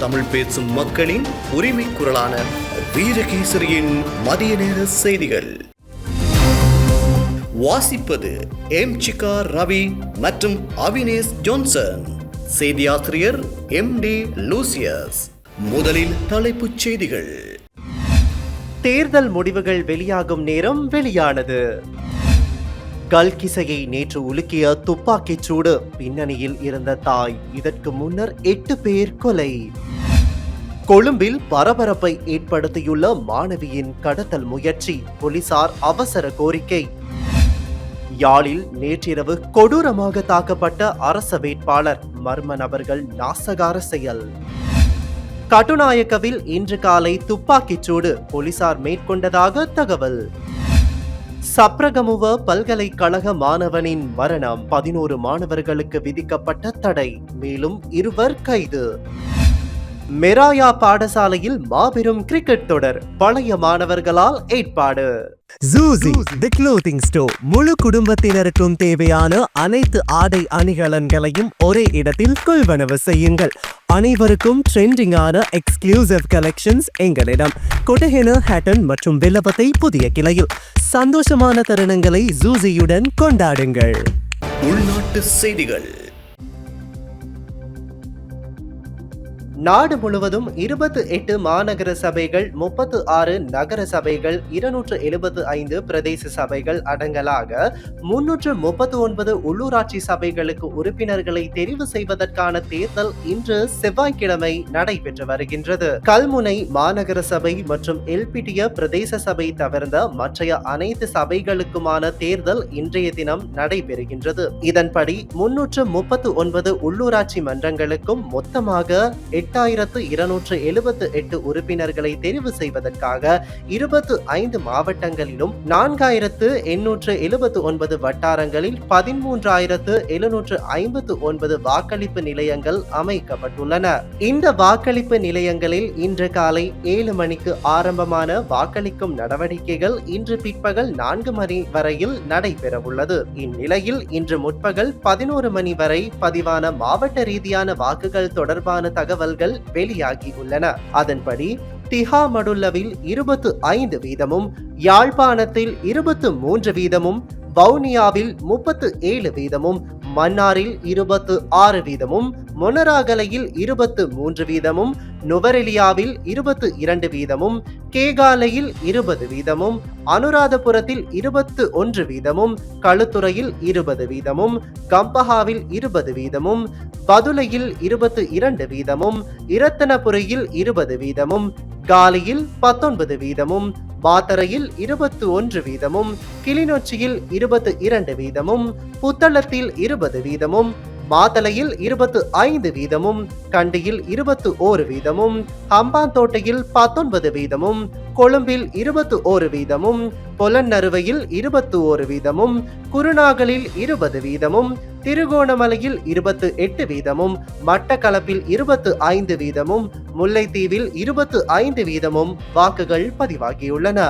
தமிழ் பேசும் மக்களின் உரிமை குரலான வீரகேசரியின் மதிய நேர செய்திகள். வாசிப்பது எம் சிகா ரவி மற்றும் அவினேஷ் ஜோன்சன். செய்தியாசிரியர் எம் டி லூசியஸ். முதலில் தலைப்புச் செய்திகள். தேர்தல் முடிவுகள் வெளியாகும் நேரம் வெளியானது. கல்கிசையை நேற்று உலுக்கிய துப்பாக்கிச் சூடு. பின்னணியில் இருந்த தாய் இதற்கு முன்னர் எட்டு பேர் கொலை. கொழும்பில் பரபரப்பை ஏற்படுத்தியுள்ள மாணவியின் கடத்தல் முயற்சி போலீசார் அவசர கோரிக்கை. யாழில் நேற்றிரவு கொடூரமாக தாக்கப்பட்ட அரச வேட்பாளர் மர்ம நபர்கள் நாசகார செயல். கட்டுநாயக்கவில் இன்று காலை துப்பாக்கிச் சூடு போலீசார் மேற்கொண்டதாக தகவல். சப்ரகமுவ பல்கலைக்கழக மாணவனின் மரணம் பதினோரு மாணவர்களுக்கு விதிக்கப்பட்ட தடை மேலும் இருவர் கைது. மெராயா பாடசாலையில் மாபெரும் கிரிக்கெட் தொடர். பழைய மாணவர்களால் ஏற்பாடு. ஜூசி தி க்ளோத்திங் ஸ்டோர் முழு குடும்பத்தினருக்கும் தேவையான அனைத்து ஆடை அணிகலன்களையும் ஒரே இடத்தில் கொள்வனவு செய்யுங்கள். அனைவருக்கும் ட்ரெண்டிங்கான எக்ஸ்க்ளூசிவ் கலெக்ஷன்ஸ் எங்களிடம். கொட்டஹென ஹேட்டன் மற்றும் வில்லபத்தை புதிய கிளையில். சந்தோஷமான தருணங்களை ஜூசியுடன் கொண்டாடுங்கள். உள்நாட்டு செய்திகள். நாடு முழுவதும் இருபத்து எட்டு மாநகர சபைகள் முப்பத்து ஆறு நகர சபைகள் இருநூற்று எழுபத்து ஐந்து பிரதேச சபைகள் அடங்கலாக முன்னூற்று முப்பத்து ஒன்பது உள்ளூராட்சி சபைகளுக்கு உறுப்பினர்களை தெரிவு செய்வதற்கான தேர்தல் இன்று செவ்வாய்க்கிழமை நடைபெற்று வருகின்றது. கல்முனை மாநகர சபை மற்றும் எல்பிடிய பிரதேச சபை தவிர்ந்த மற்றைய அனைத்து சபைகளுக்குமான தேர்தல் இன்றைய தினம் நடைபெறுகின்றது. இதன்படி முன்னூற்று முப்பத்து ஒன்பது உள்ளூராட்சி மன்றங்களுக்கும் மொத்தமாக எட்டாயிரத்து இருநூற்று எழுபத்து எட்டு உறுப்பினர்களை தெரிவு செய்வதற்காக இருபத்து ஐந்து மாவட்டங்களிலும் நான்காயிரத்து எண்ணூற்று எழுபத்து ஒன்பது வட்டாரங்களில் பதிமூன்றாயிரத்து எழுநூற்று ஐம்பத்து ஒன்பது வாக்களிப்பு நிலையங்கள் அமைக்கப்பட்டுள்ளன. இந்த வாக்களிப்பு நிலையங்களில் இன்று காலை ஏழு மணிக்கு ஆரம்பமான வாக்களிக்கும் நடவடிக்கைகள் இன்று பிற்பகல் நான்கு மணி வரையில் நடைபெறவுள்ளது. இந்நிலையில் இன்று முற்பகல் பதினோரு மணி வரை பதிவான மாவட்ட ரீதியான வாக்குகள் தொடர்பான தகவல்கள் வெளியாகியுள்ளன. அதன்படி திஹாமடுல்லவில் இருபத்து ஐந்து வீதமும் யாழ்ப்பாணத்தில் இருபத்து மூன்று வீதமும் வவுனியாவில் முப்பத்து ஏழு வீதமும் மன்னாரில் இருபத்து ஆறு வீதமும் மொனராகலையில் இருபத்து மூன்று வீதமும் நுவரெலியாவில் இருபத்து இரண்டு வீதமும் கேகாலையில் இருபது வீதமும் அனுராதபுரத்தில் இருபத்து ஒன்று வீதமும் களுத்துறையில் இருபது வீதமும் கம்பஹாவில் இருபது வீதமும் பதுளையில் இருபத்து இரண்டு வீதமும் இரத்தனபுரியில் இருபது வீதமும் காலியில் பத்தொன்பது வீதமும் மாத்தரையில் இருபத்து ஒன்று வீதமும் கிளிநொச்சியில் இருபத்து இரண்டு வீதமும் புத்தளத்தில் இருபது வீதமும் மாத்தலையில் இருபத்து ஐந்து வீதமும் கண்டியில் இருபத்து ஓரு வீதமும் ஹம்பாந்தோட்டையில் பத்தொன்பது வீதமும் கொழும்பில் இருபத்து ஓரு வீதமும் பொலன்னறுவையில் இருபத்து ஓரு வீதமும் குருநாகலில் இருபது வீதமும் திருகோணமலையில் இருபத்து எட்டு வீதமும் மட்டக்களப்பில் இருபத்து ஐந்து வீதமும் முல்லைத்தீவில் இருபத்து ஐந்து வீதமும் வாக்குகள் பதிவாகியுள்ளன.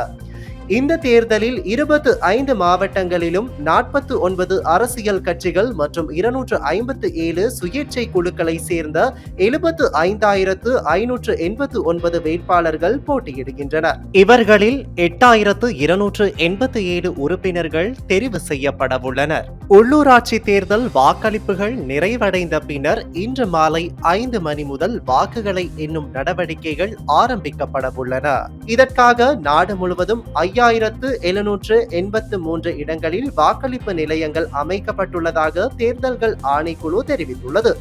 இந்த தேர்தலில் இருபத்து ஐந்து மாவட்டங்களிலும் நாற்பத்து ஒன்பது அரசியல் கட்சிகள் மற்றும் இருநூற்று ஐம்பத்து ஏழு சுயேட்சை குழுக்களை சேர்ந்த எழுபத்து ஐந்தாயிரத்து ஐநூற்று எண்பத்து ஒன்பது வேட்பாளர்கள் போட்டியிடுகின்றனர். இவர்களில் எட்டாயிரத்து இருநூற்று எண்பத்தி ஏழு உறுப்பினர்கள் தெரிவு செய்யப்படவுள்ளனர் உள்ளூராட்சி தேர்தல் வாக்களிப்புகள் நிறைவடைந்த பின்னர் இன்று மாலை ஐந்து மணி முதல் வாக்குகளை எண்ணும் நடவடிக்கைகள் ஆரம்பிக்கப்படவுள்ளன இதற்காக நாடு முழுவதும் ஐயாயிரத்து எழுநூற்று எண்பத்து மூன்று இடங்களில் வாக்களிப்பு நிலையங்கள் அமைக்கப்பட்டுள்ளதாக தேர்தல்கள் ஆணைக்குழு தெரிவித்துள்ளது.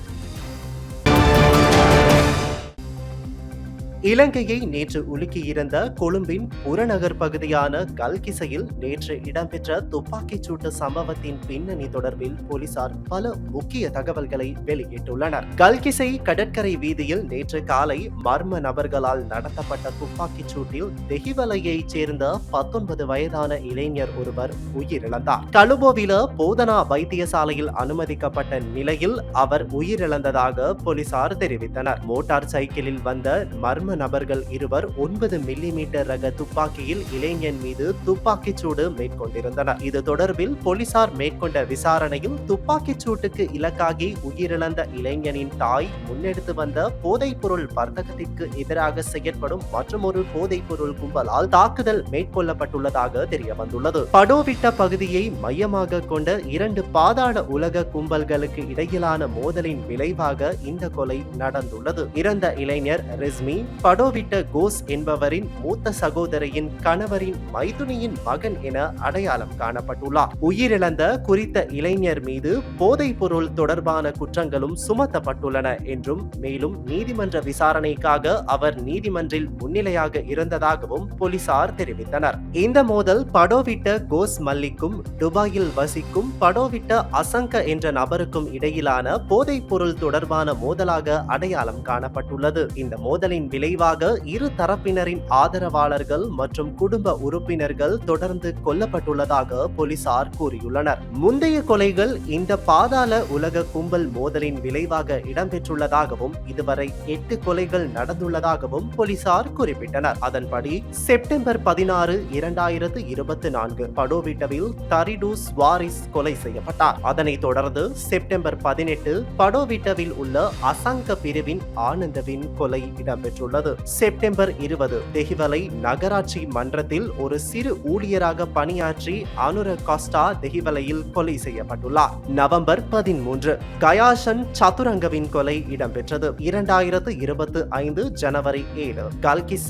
இலங்கையை நேற்று உலுக்கியிருந்த கொழும்பின் புறநகர் பகுதியான கல்கிசையில் நேற்று இடம்பெற்ற துப்பாக்கிச் சூட்டு சம்பவத்தின் பின்னணி தொடர்பில் போலீசார் பல முக்கிய தகவல்களை வெளியிட்டுள்ளனர். கல்கிசை கடற்கரை வீதியில் நேற்று காலை மர்ம நபர்களால் நடத்தப்பட்ட துப்பாக்கிச் சூட்டில் தெஹிவலையைச் சேர்ந்த பத்தொன்பது வயதான இளைஞர் ஒருவர் உயிரிழந்தார். கலுபோவில போதனா வைத்தியசாலையில் அனுமதிக்கப்பட்ட நிலையில் அவர் உயிரிழந்ததாக போலீசார் தெரிவித்தனர். மோட்டார் சைக்கிளில் வந்த மர்ம மர்ம நபர்கள் இருவர் ஒன்பது மில்லிமீட்டர் ரக துப்பாக்கியில் இளைஞன் மீது துப்பாக்கிச் சூடு மேற்கொண்டிருந்தனர். இது தொடர்பில் போலீசார் மேற்கொண்ட விசாரணையில் துப்பாக்கிச் சூட்டுக்கு இலக்காகி உயிரிழந்த இளைஞனின் தாய் முன்னெடுத்து வந்த போதைப்பொருள் வர்த்தகத்திற்கு எதிராக செயற்படும் மற்றொரு போதைப்பொருள் கும்பலால் தாக்குதல் மேற்கொள்ளப்பட்டுள்ளதாக தெரிய வந்துள்ளது படோவிட்ட பகுதியை மையமாக கொண்ட இரண்டு பாதாள உலக கும்பல்களுக்கு இடையிலான மோதலின் விளைவாக இந்த கொலை நடந்துள்ளது. இறந்த இளைஞர் ரிஸ்மி படோவிட்ட கோஸ் என்பவரின் மூத்த சகோதரியின் கணவரின் மைதுனியின் மகன் என அடையாளம் காணப்பட்டுள்ளார். உயிரிழந்த குறித்த இளைஞர் மீது போதைப் பொருள் தொடர்பான குற்றங்களும் சுமத்தப்பட்டுள்ளன என்றும் மேலும் நீதிமன்ற விசாரணைக்காக அவர் நீதிமன்றில் முன்னிலையாக இருந்ததாகவும் போலீசார் தெரிவித்தனர். இந்த மோதல் படோவிட்ட கோஸ் மல்லிக்கும் துபாயில் வசிக்கும் படோவிட்ட அசங்க என்ற நபருக்கும் இடையிலான போதைப் பொருள் தொடர்பான மோதலாக அடையாளம் காணப்பட்டுள்ளது. இந்த மோதலின் விலை விளைவாக இரு தரப்பினரின் ஆதரவாளர்கள் மற்றும் குடும்ப உறுப்பினர்கள் தொடர்ந்து கொல்லப்பட்டுள்ளதாக போலீசார் கூறியுள்ளனர். முந்தைய கொலைகள் இந்த பாதாள உலக கும்பல் மோதலின் விளைவாக இடம்பெற்றுள்ளதாகவும் இதுவரை எட்டு கொலைகள் நடந்துள்ளதாகவும் போலீசார் குறிப்பிட்டனர். அதன்படி செப்டம்பர் பதினாறு இரண்டாயிரத்து இருபத்தி நான்கு படோவிட்டவில் தரிடு ஸ்வாரிஸ் கொலை செய்யப்பட்டார். அதனைத் தொடர்ந்து செப்டம்பர் பதினெட்டு படோவிட்டவில் உள்ள அசங்க பிரிவின் ஆனந்தவின் கொலை இடம்பெற்றுள்ளது. நடந்தது செப்டம்பர் இருபது தெஹிவலை நகராட்சி மன்றத்தில் ஒரு சிறு ஊழியராக பணியாற்றி அனுர காஸ்டா தெஹிவலையில் கொலை செய்யப்பட்டுள்ளார். நவம்பர் பதிமூன்று கயாஷன் சதுரங்கவின் கொலை இடம்பெற்றது. இரண்டாயிரத்து இருபத்தி ஐந்து ஜனவரி ஏழு கல்கிச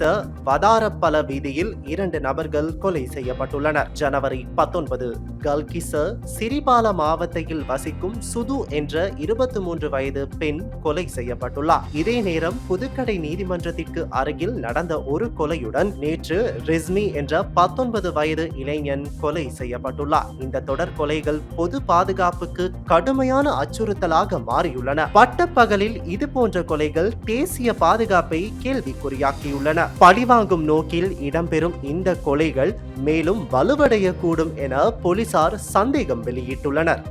வதாரப்பல வீதியில் இரண்டு நபர்கள் கொலை செய்யப்பட்டுள்ளனர். ஜனவரி பத்தொன்பது கல்கிச சிரிபால மாவட்டத்தில் வசிக்கும் சுது என்ற இருபத்தி மூன்று வயது பெண் கொலை செய்யப்பட்டுள்ளார். இதே நேரம் புதுக்கடை நீதிமன்றத்தில் நீதிமன்றத்திற்கு அருகில் நடந்த ஒரு கொலையுடன் நேற்று ரிஸ்மி என்ற பத்தொன்பது வயது இளைஞன் கொலை செய்யப்பட்டுள்ளார். இந்த தொடர் கொலைகள் பொது பாதுகாப்புக்கு கடுமையான அச்சுறுத்தலாக மாறியுள்ளன. பட்டப்பகலில் இது போன்ற கொலைகள் தேசிய பாதுகாப்பை கேள்விக்குறியாக்கியுள்ளன. பழிவாங்கும் நோக்கில் இடம்பெறும் இந்த கொலைகள் மேலும் வலுவடையக்கூடும் என போலீசார் சந்தேகம் வெளியிட்டுள்ளனர்.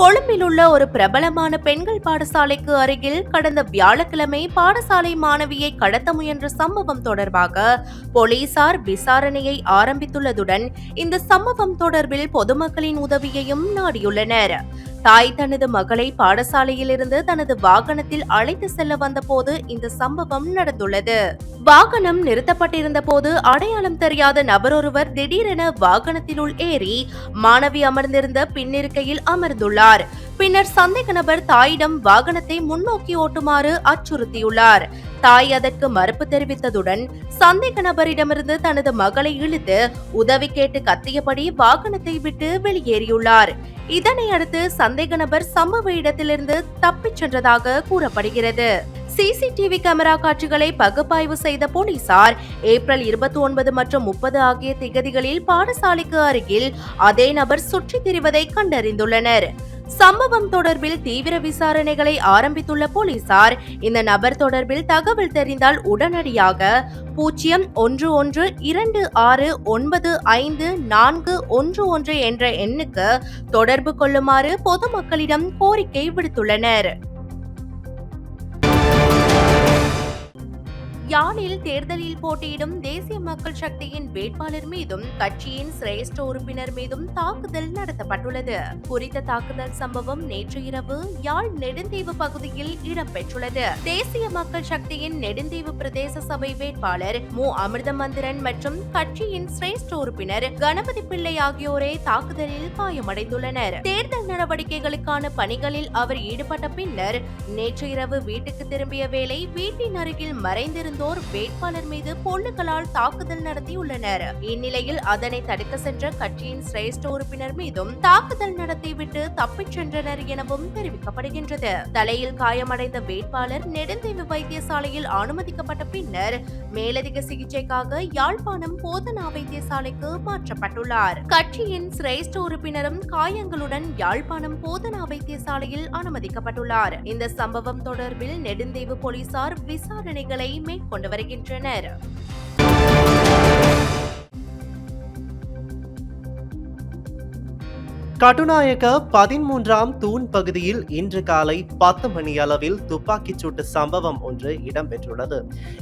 கொழும்பில் உள்ள ஒரு பிரபலமான பெண்கள் பாடசாலைக்கு அருகில் கடந்த வியாழக்கிழமை பாடசாலை மாணவியை கடத்த முயன்ற சம்பவம் தொடர்பாக போலீசார் விசாரணையை ஆரம்பித்துள்ளதுடன் இந்த சம்பவம் தொடர்பில் பொதுமக்களின் உதவியையும் நாடியுள்ளனர். தாய் தனது மகளை பாடசாலையிலிருந்து தனது வாகனத்தில் அழைத்து செல்ல வந்தபோது இந்த சம்பவம் நடந்துள்ளது. வாகனம் நிறுத்தப்பட்டிருந்த போது அடையாளம் தெரியாத நபரொருவர் திடீரென வாகனத்தினுள் ஏறி மாணவி அமர்ந்திருந்த பின்னிருக்கையில் அமர்ந்துள்ளார். பின்னர் சந்தேக நபர் தாயிடம் வாகனத்தை முன்னோக்கி ஓட்டுமாறு அச்சுறுத்தியுள்ளார். தாய் அதற்கு மறுப்பு தெரிவித்ததுடன் சந்தேக நபரிடமிருந்து தனது மகளை இழுத்து உதவி கேட்டு கத்தியபடி வாகனத்தை விட்டு வெளியேறியுள்ளார். இதனை அடுத்து சந்தேக நபர் சம்பவ இடத்திலிருந்து தப்பிச் சென்றதாக கூறப்படுகிறது. சிசிடிவி கேமரா காட்சிகளை பகுப்பாய்வு செய்த போலீசார் ஏப்ரல் இருபத்தி ஒன்பது மற்றும் முப்பது ஆகிய திகதிகளில் பாடசாலைக்கு அருகில் அதே நபர் சுற்றித் திரிவதை கண்டறிந்துள்ளனர். சம்பவம் தொடர்பில் தீவிர விசாரணைகளை ஆரம்பித்துள்ள போலீசார் இந்த நபர் தொடர்பில் தகவல் தெரிந்தால் உடனடியாக பூஜ்ஜியம் ஒன்று ஒன்று இரண்டு ஆறு ஒன்பது ஐந்து நான்கு ஒன்று ஒன்று என்ற எண்ணுக்கு தொடர்பு கொள்ளுமாறு பொதுமக்களிடம் கோரிக்கை விடுத்துள்ளனர். யாழில் தேர்தலில் போட்டியிடும் தேசிய மக்கள் சக்தியின் வேட்பாளர் மீதும் கட்சியின் சிரேஷ்ட உறுப்பினர் மீதும் தாக்குதல் நடத்தப்பட்டுள்ளது. குறித்த தாக்குதல் சம்பவம் நேற்று இரவு யாழ் நெடுந்தீவு பகுதியில் இடம்பெற்றுள்ளது. தேசிய மக்கள் சக்தியின் நெடுந்தீவு பிரதேச சபை வேட்பாளர் மு. அமிர்தமந்திரன் மற்றும் கட்சியின் சிரேஷ்ட உறுப்பினர் கணபதி பிள்ளை ஆகியோரே தாக்குதலில் காயமடைந்துள்ளனர். தேர்தல் நடவடிக்கைகளுக்கான பணிகளில் அவர் ஈடுபட்ட பின்னர் நேற்று இரவு வீட்டுக்கு திரும்பிய வேளை வீட்டின் அருகில் மறைந்திருந்த சார்ந்தோர் வேட்பாளர் மீது பொல்லுகளால் தாக்குதல் நடத்தியுள்ளனர். இந்நிலையில் அதனை தடுக்க சென்ற கட்சியின் சிரேஷ்ட உறுப்பினர் மீதும் தாக்குதல் நடத்திவிட்டு தப்பிச் சென்றனர் எனவும் தெரிவிக்கப்படுகின்றது. தலையில் காயமடைந்த வேட்பாளர் நெடுந்தீவு வைத்தியசாலையில் அனுமதிக்கப்பட்ட பின்னர் மேலதிக சிகிச்சைக்காக யாழ்ப்பாணம் போதனா வைத்தியசாலைக்கு மாற்றப்பட்டுள்ளார். கட்சியின் சிரேஷ்ட உறுப்பினரும் காயங்களுடன் யாழ்ப்பாணம் போதனா வைத்தியசாலையில் அனுமதிக்கப்பட்டுள்ளார். இந்த சம்பவம் தொடர்பில் நெடுந்தீவு போலீசார் விசாரணைகளை மேற்கொண்டு வருகின்றனர். கட்டுநாயக்க பதிமூன்றாம் தூண் பகுதியில் இன்று காலை பத்து மணி அளவில் துப்பாக்கிச் சூட்டு சம்பவம் ஒன்று இடம்பெற்றுள்ளது.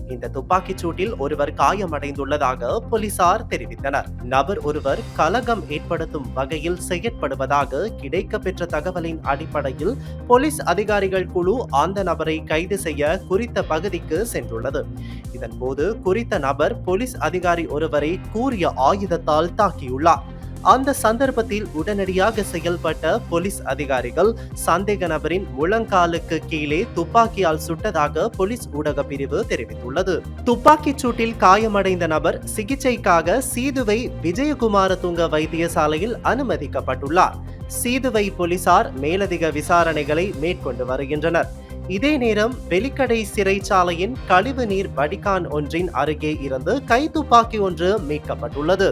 இந்த துப்பாக்கிச் சூட்டில் ஒருவர் காயமடைந்துள்ளதாக போலீசார் தெரிவித்தனர். நபர் ஒருவர் கலகம் ஏற்படுத்தும் வகையில் செயற்படுவதாக கிடைக்கப்பெற்ற தகவலின் அடிப்படையில் போலீஸ் அதிகாரிகள் குழு அந்த நபரை கைது செய்ய குறித்த பகுதிக்கு சென்றுள்ளது. இதன்போது குறித்த நபர் போலீஸ் அதிகாரி ஒருவரை கூறிய ஆயுதத்தால் தாக்கியுள்ளார். அந்த சந்தர்ப்பத்தில் உடனடியாக செயல்பட்ட போலீஸ் அதிகாரிகள் சந்தேக நபரின் முழங்காலுக்கு கீழே துப்பாக்கியால் சுட்டதாக போலீஸ் ஊடக பிரிவு தெரிவித்துள்ளது. துப்பாக்கிச் சூட்டில் காயமடைந்த நபர் சிகிச்சைக்காக சீதுவை விஜயகுமார துங்க வைத்தியசாலையில் அனுமதிக்கப்பட்டுள்ளார். சீதுவை போலீசார் மேலதிக விசாரணைகளை மேற்கொண்டு வருகின்றனர். இதே நேரம் வெலிக்கடை சிறைச்சாலையின் கழிவு நீர் வடிகான் ஒன்றின் அருகே இருந்து கைத்துப்பாக்கி ஒன்று மீட்கப்பட்டுள்ளது.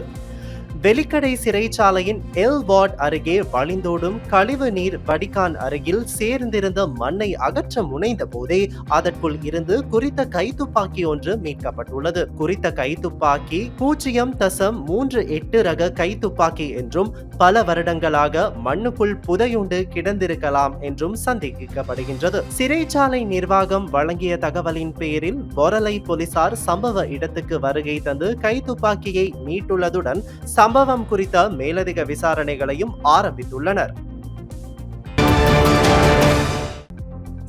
வெலிக்கடை சிறைச்சாலையின் எல் வார்ட் அருகே வழிந்தோடும் கழிவு நீர் வடிகான் அருகில் சேர்ந்திருந்த மண்ணை அகற்ற முனைந்த போதே அதற்குள் இருந்து குறித்த கைத்துப்பாக்கி ஒன்று மீட்கப்பட்டுள்ளது. குறித்த கைத்துப்பாக்கி பூஜ்ஜியம் தசம் மூன்று எட்டு ரக கைத்துப்பாக்கி என்றும் பல வருடங்களாக மண்ணுக்குள் புதையுண்டு கிடந்திருக்கலாம் என்றும் சந்தேகிக்கப்படுகின்றது. சிறைச்சாலை நிர்வாகம் வழங்கிய தகவலின் பேரில் பொரலை போலீசார் சம்பவ இடத்துக்கு வருகை தந்து கைத்துப்பாக்கியை மீட்டுள்ளதுடன் சம்பவம் குறித்த மேலதிக விசாரணைகளையும் ஆரம்பித்துள்ளனர்.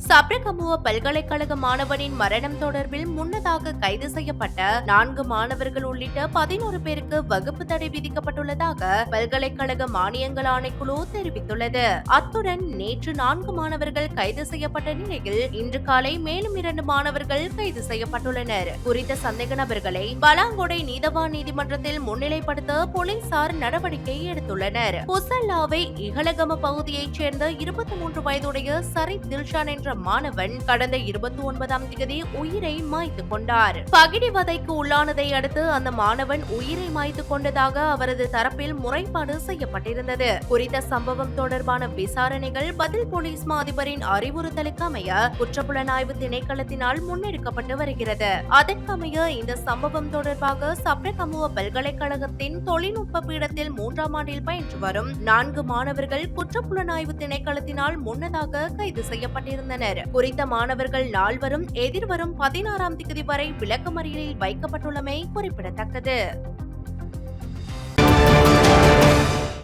சப்ரகமுவ பல்கலைக்கழக மாணவனின் மரணம் தொடர்பில் முன்னதாக கைது செய்யப்பட்ட நான்கு மாணவர்கள் உள்ளிட்ட பதினோரு பேருக்கு வகுப்பு தடை விதிக்கப்பட்டுள்ளதாக பல்கலைக்கழக மானியங்கள் ஆணைக்குழு தெரிவித்துள்ளது. அத்துடன் நேற்று நான்கு மாணவர்கள் கைது செய்யப்பட்ட நிலையில் இன்று காலை மேலும் இரண்டு மாணவர்கள் கைது செய்யப்பட்டுள்ளனர். குறித்த சந்தேக நபர்களை பலாங்கொடை நீதவான் நீதிமன்றத்தில் முன்னிலைப்படுத்த போலீசார் நடவடிக்கை எடுத்துள்ளனர். புசல்லாவை இகலகம பகுதியைச் சேர்ந்த இருபத்தி மூன்று வயதுடைய சரி தில்ஷான் என்ற மாணவன் கடந்த இருபத்தி ஒன்பதாம் தேதி உயிரை மாய்த்து கொண்டார். பகிடி வதைக்கு உள்ளானதை அடுத்து அந்த மாணவன் உயிரை மாய்த்து கொண்டதாக அவரது தரப்பில் முறைப்பாடு செய்யப்பட்டிருந்தது. குறித்த சம்பவம் தொடர்பான விசாரணைகள் பதில் போலீஸ் மா அதிபரின் அறிவுறுத்தலுக்கு அமைய குற்றப்புலனாய்வு திணைக்களத்தினால் முன்னெடுக்கப்பட்டு வருகிறது. அதற்கமைய இந்த சம்பவம் தொடர்பாக சப்ரகமுவ பல்கலைக்கழகத்தின் தொழில்நுட்ப பீடத்தில் மூன்றாம் ஆண்டில் பயின்று வரும் நான்கு மாணவர்கள் குற்றப்புலனாய்வு திணைக்களத்தினால் முன்னதாக கைது செய்யப்பட்டிருந்தனர். குறித்த மாணவர்கள் நால்வரும் எதிர்வரும் பதினாறாம் தேதி வரை விளக்கமறியலில் வைக்கப்பட்டுள்ளமை குறிப்பிடத்தக்கது.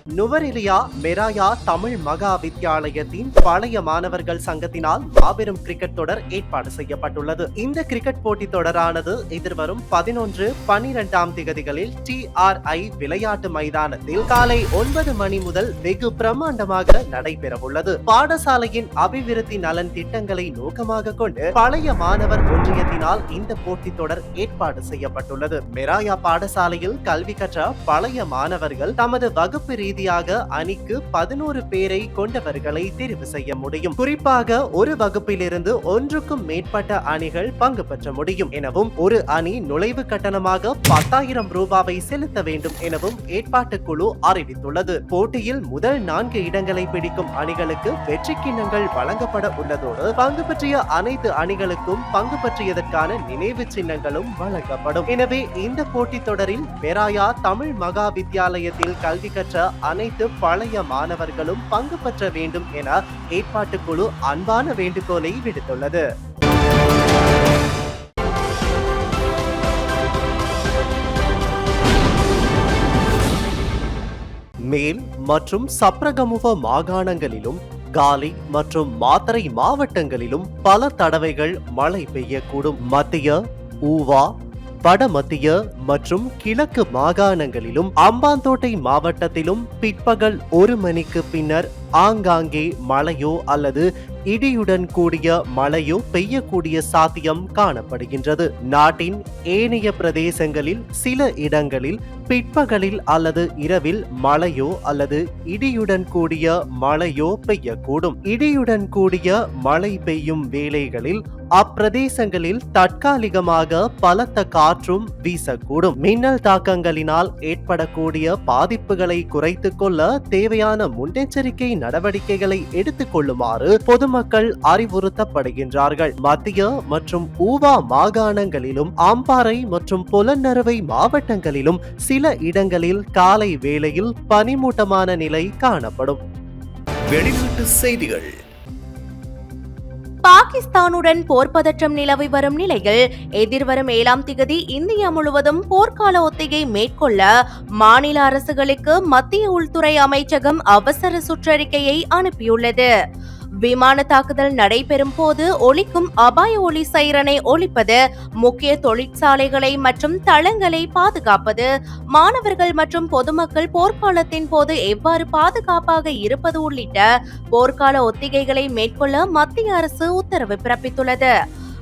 நுவரெலியா மெராயா தமிழ் மகா வித்யாலயத்தின் பழைய மாணவர்கள் சங்கத்தினால் மாபெரும் கிரிக்கெட் தொடர் ஏற்பாடு செய்யப்பட்டுள்ளது. இந்த கிரிக்கெட் போட்டி தொடரானது எதிர்வரும் பதினொன்று பனிரெண்டாம் திகதிகளில் டி ஆர் ஐ விளையாட்டு மைதானத்தில் காலை ஒன்பது மணி முதல் வெகு பிரம்மாண்டமாக நடைபெறவுள்ளது. பாடசாலையின் அபிவிருத்தி நலன் திட்டங்களை நோக்கமாக கொண்டு பழைய மாணவர் ஒன்றியத்தினால் இந்த போட்டி தொடர் ஏற்பாடு செய்யப்பட்டுள்ளது. மெராயா பாடசாலையில் கல்வி கற்ற பழைய மாணவர்கள் தமது வகுப்பு ரீதியாக அணிக்கு பதினோரு பேரை கொண்டவர்களை தெரிவு செய்ய முடியும். குறிப்பாக ஒரு வகுப்பிலிருந்து ஒன்றுக்கும் மேற்பட்ட அணிகள் பங்கு பெற்ற முடியும் எனவும் ஒரு அணி நுழைவு கட்டணமாக பத்தாயிரம் ரூபாவை செலுத்த வேண்டும் எனவும் ஏற்பாட்டு குழு அறிவித்துள்ளது. போட்டியில் முதல் நான்கு இடங்களை பிடிக்கும் அணிகளுக்கு வெற்றி கிண்ணங்கள் வழங்கப்பட உள்ளதோடு பங்கு பற்றிய அனைத்து அணிகளுக்கும் பங்கு பற்றியதற்கான நினைவு சின்னங்களும் வழங்கப்படும். எனவே இந்த போட்டித் தொடரில் பெராயா தமிழ் மகா வித்யாலயத்தில் கல்வி கற்ற அனைத்து பழைய மாணவர்களும் பங்கு பெற்ற வேண்டும் என ஏற்பாட்டு குழு அன்பான வேண்டுகோளை விடுத்துள்ளது. மேல் மற்றும் சப்ரகமுக மாகாணங்களிலும் காலி மற்றும் மாத்தரை மாவட்டங்களிலும் பல தடவைகள் மழை பெய்யக்கூடும். மத்திய ஊவா வடமத்திய மற்றும் கிழக்கு மாகாணங்களிலும் அம்பாந்தோட்டை மாவட்டத்திலும் பிற்பகல் ஒரு மணிக்கு பின்னர் ஆங்காங்கே மழையோ அல்லது இடியுடன் கூடிய மழையோ பெய்யக்கூடிய சாத்தியம் காணப்படுகின்றது. நாட்டின் ஏனைய பிரதேசங்களில் சில இடங்களில் பிற்பகலில் அல்லது இரவில் மழையோ அல்லது இடியுடன் கூடிய மழையோ பெய்யக்கூடும். இடியுடன் கூடிய மழை பெய்யும் வேளைகளில் அப்பிரதேசங்களில் தற்காலிகமாக பலத்த காற்றும் வீசக்கூடும். மின்னல் தாக்கங்களினால் ஏற்படக்கூடிய பாதிப்புகளை குறைத்துக் கொள்ள தேவையான முன்னெச்சரிக்கை நடவடிக்கைகளை எடுத்துக் கொள்ளுமாறு பொதுமக்கள் அறிவுறுத்தப்படுகின்றார்கள். மத்திய மற்றும் ஊவா மாகாணங்களிலும் ஆம்பாறை மற்றும் புலநறுவை மாவட்டங்களிலும் சில இடங்களில் காலை வேளையில் பனிமூட்டமான நிலை காணப்படும். வெளிநாட்டு செய்திகள். பாகிஸ்தானுடன் போர் பதற்றம் நிலவி வரும் நிலையில் எதிர்வரும் ஏழாம் திகதி இந்தியா முழுவதும் போர்க்கால ஒத்திகை மேற்கொள்ள மாநில அரசுகளுக்கு மத்திய உள்துறை அமைச்சகம் அவசர சுற்றறிக்கையை அனுப்பியுள்ளது. விமான தாக்குதல் நடைபெறும் போது ஒலிக்கும் அபாய ஒளி சைரனை ஒழிப்பது முக்கிய தொழிற்சாலைகளை மற்றும் தளங்களை பாதுகாப்பது மாணவர்கள் மற்றும் பொதுமக்கள் போர்க்காலத்தின் போது எவ்வாறு பாதுகாப்பாக இருப்பது உள்ளிட்ட போர்க்கால ஒத்திகைகளை மேற்கொள்ள மத்திய அரசு உத்தரவு பிறப்பித்துள்ளது.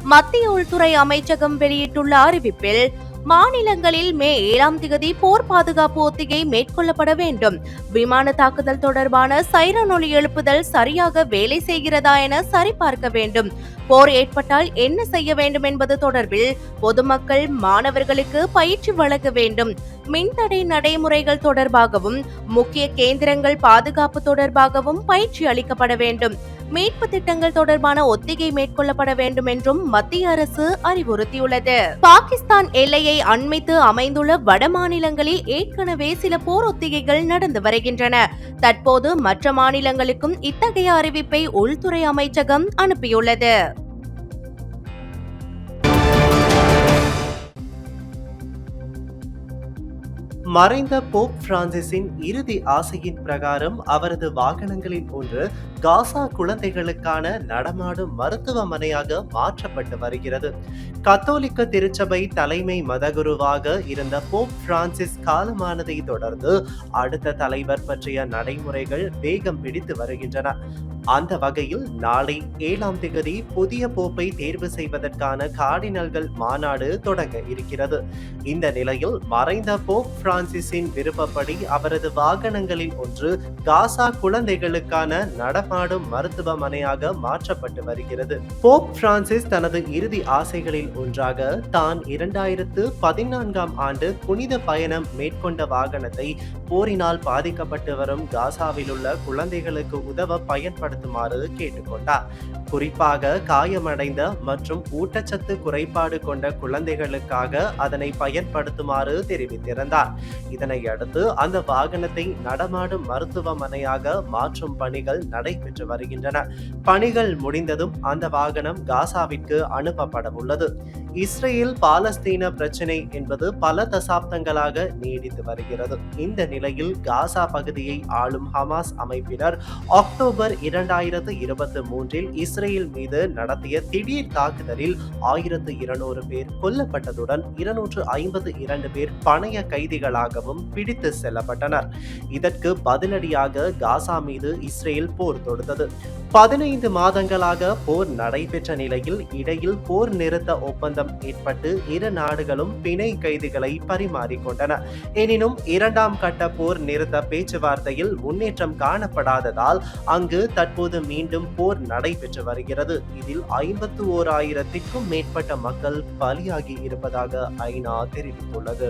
மத்திய உள்துறை அமைச்சகம் வெளியிட்டுள்ள அறிவிப்பில் மாநிலங்களில் மே ஏழாம் திகதி போர் பாதுகாப்பு ஒத்திகை மேற்கொள்ளப்பட வேண்டும். விமான தாக்குதல் தொடர்பான சைரன் ஒலி எழுப்புதல் சரியாக வேலை செய்கிறதா என சரிபார்க்க வேண்டும். போர் ஏற்பட்டால் என்ன செய்ய வேண்டும் என்பது தொடர்பில் பொதுமக்கள் மாணவர்களுக்கு பயிற்சி வழங்க வேண்டும். மின்தடை நடைமுறைகள் தொடர்பாகவும் முக்கிய கேந்திரங்கள் பாதுகாப்பு தொடர்பாகவும் பயிற்சி அளிக்கப்பட வேண்டும். மீட்பு திட்டங்கள் தொடர்பான ஒத்திகை மேற்கொள்ளப்பட வேண்டும் என்றும் மத்திய அரசு அறிவுறுத்தியுள்ளது. பாகிஸ்தான் எல்லையை அண்மித்து அமைந்துள்ள வட மாநிலங்களில் ஏற்கனவே சில போர் ஒத்திகைகள் நடந்து வருகின்றன. தற்போது மற்ற மாநிலங்களுக்கும் இத்தகைய அறிவிப்பை உள்துறை அமைச்சகம் அனுப்பியுள்ளது. மறைந்த போப் பிரான்சிஸின் இறுதி ஆசையின் பிரகாரம் அவரது வாகனங்களில் ஒன்று காசா குழந்தைகளுக்கான நடமாடும் மருத்துவமனையாக மாற்றப்பட்டு வருகிறது. கத்தோலிக்க திருச்சபை தலைமை மதகுருவாக இருந்த போப் பிரான்சிஸ் காலமானதை தொடர்ந்து அடுத்த தலைவர் பற்றிய நடைமுறைகள் வேகம் பிடித்து வருகின்றன. அந்த வகையில் நாளை ஏழாம் திகதி புதிய போப்பை தேர்வு செய்வதற்கான கார்டினல்கள் மாநாடு தொடங்க இருக்கிறது. இந்த நிலையில் மறைந்த போப் பிரான்சிஸின் விருப்பப்படி அவரது வாகனங்களில் ஒன்று காசா குழந்தைகளுக்கான நடமாடும் மருத்துவமனையாக மாற்றப்பட்டு வருகிறது. போப் பிரான்சிஸ் தனது இறுதி ஆசைகளில் ஒன்றாக தான் இரண்டாயிரத்து பதினான்காம் ஆண்டு புனித பயணம் மேற்கொண்ட வாகனத்தை போரினால் பாதிக்கப்பட்டு வரும் காசாவில் உள்ள குழந்தைகளுக்கு உதவ பயன்படுத்துமாறு கேட்டுக்கொண்டார். குறிப்பாக காயமடைந்த மற்றும் ஊட்டச்சத்து குறைபாடு கொண்ட குழந்தைகளுக்காக அதனை பயன்படுத்துமாறு தெரிவித்திருந்தார். இதனையடுத்து அந்த வாகனத்தை நடமாடும் மருத்துவமனையாக மாற்றும் பணிகள் நடைபெற்று வருகின்றன. பணிகள் முடிந்ததும் அந்த வாகனம் காசாவிற்கு அனுப்பப்பட உள்ளது. இஸ்ரேல் பாலஸ்தீன பிரச்சினை என்பது பல தசாப்தங்களாக நீடித்து வருகிறது. இந்த நிலையில் காசா பகுதியை ஆளும் ஹமாஸ் அமைப்பினர் அக்டோபர் இரண்டு இரண்டாயிரத்து இருபத்தி மூன்றில் இஸ்ரேல் மீது நடத்திய திடீர் தாக்குதலில் ஆயிரத்து இருநூறு பேர் கொல்லப்பட்டதுடன் இருநூற்று ஐம்பது இரண்டு பேர் பணைய கைதிகளாகவும் பிடித்து செல்லப்பட்டனர். இதற்கு பதிலடியாக காசா மீது இஸ்ரேல் போர் தொடுத்தது. பதினைந்து மாதங்களாக போர் நடைபெற்ற நிலையில் இடையில் போர் நிறுத்த ஒப்பந்தம் ஏற்பட்டு இரு நாடுகளும் பிணை கைதிகளை பரிமாறிக்கொண்டன. எனினும் இரண்டாம் கட்ட போர் நிறுத்த பேச்சுவார்த்தையில் முன்னேற்றம் காணப்படாததால் அங்கு தற்போது மீண்டும் போர் நடைபெற்று வருகிறது. இதில் ஐம்பத்து ஓர் ஆயிரத்திற்கும் மேற்பட்ட மக்கள் பலியாகி இருப்பதாக ஐநா தெரிவித்துள்ளது.